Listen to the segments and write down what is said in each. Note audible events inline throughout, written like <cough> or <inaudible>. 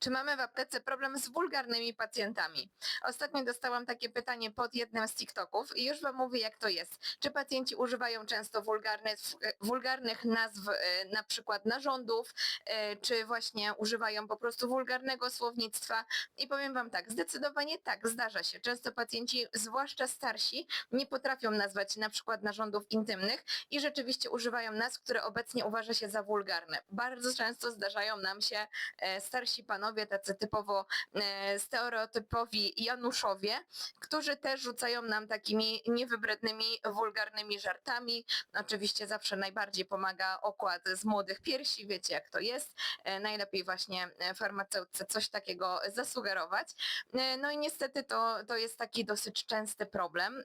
Czy mamy w aptece problem z wulgarnymi pacjentami? Ostatnio dostałam takie pytanie pod jednym z TikToków i już Wam mówię, jak to jest. Czy pacjenci używają często wulgarnych, wulgarnych nazw, e, na przykład narządów, e, czy właśnie używają po prostu wulgarnego słownictwa? I powiem Wam tak, zdecydowanie tak, zdarza się. Często pacjenci, zwłaszcza starsi, nie potrafią nazwać na przykład narządów intymnych i rzeczywiście używają nazw, które obecnie uważa się za wulgarne. Bardzo często zdarzają nam się e, starsi panowie, tacy typowo e, stereotypowi Januszowie, którzy też rzucają nam takimi niewybrednymi, wulgarnymi żartami. Oczywiście zawsze najbardziej pomaga okład z młodych piersi, wiecie jak to jest. E, Najlepiej właśnie e, farmaceutce coś takiego zasugerować. No i niestety to, to jest taki dosyć częsty problem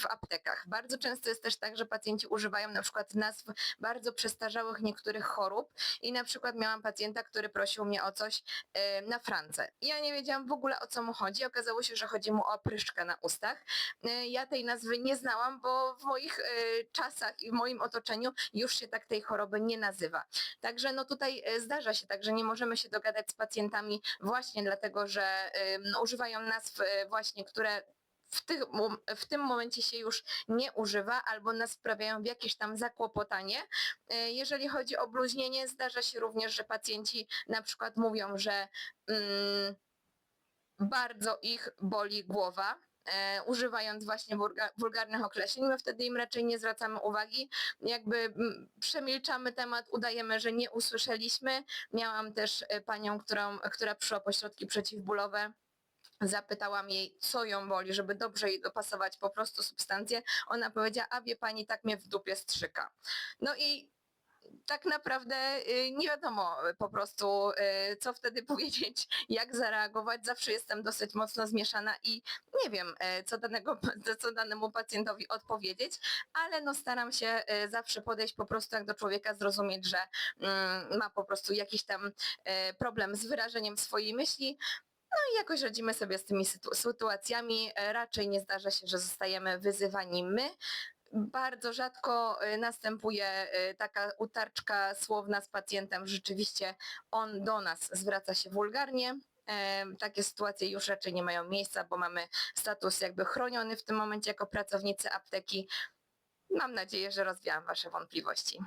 w aptekach. Bardzo często jest też tak, że pacjenci używają na przykład nazw bardzo przestarzałych niektórych chorób i na przykład miałam pacjenta, który prosił mnie o coś e, na France. Ja nie wiedziałam w ogóle o co mu chodzi. Okazało się, że chodzi mu o pryszczkę na ustach. E, Ja tej nazwy nie znałam, bo w moich e, czasach i w moim otoczeniu już się tak tej choroby nie nazywa. Także no tutaj zdarza się tak, że nie możemy się dogadać z pacjentami właśnie dlatego, że używają nazw właśnie, które w, tych, w tym momencie się już nie używa albo nas wprawiają w jakieś tam zakłopotanie. E, Jeżeli chodzi o bluźnienie, zdarza się również, że pacjenci na przykład mówią, że mm, bardzo ich boli głowa. E, używając właśnie wulga- wulgarnych określeń, my wtedy im raczej nie zwracamy uwagi, jakby mm, przemilczamy temat, udajemy, że nie usłyszeliśmy. Miałam też e, panią, którą, która przyszła po środki przeciwbólowe, Zapytałam jej, co ją boli, żeby dobrze jej dopasować po prostu substancję. Ona powiedziała, a wie pani, tak mnie w dupie strzyka. No i tak naprawdę y, nie wiadomo po prostu, y, co wtedy <laughs> powiedzieć, jak zareagować. Zawsze jestem dosyć mocno zmieszana i nie wiem, y, co, danego, <laughs> co danemu pacjentowi odpowiedzieć, ale no staram się zawsze podejść po prostu jak do człowieka, zrozumieć, że mm, ma po prostu jakiś tam problem z wyrażeniem swojej myśli, no i jakoś radzimy sobie z tymi sytu- sytuacjami. E, Raczej nie zdarza się, że zostajemy wyzywani my. Bardzo rzadko e, następuje e, taka utarczka słowna z pacjentem. Rzeczywiście on do nas zwraca się wulgarnie. Takie sytuacje już raczej nie mają miejsca, bo mamy status jakby chroniony w tym momencie jako pracownicy apteki. Mam nadzieję, że rozwiałam Wasze wątpliwości.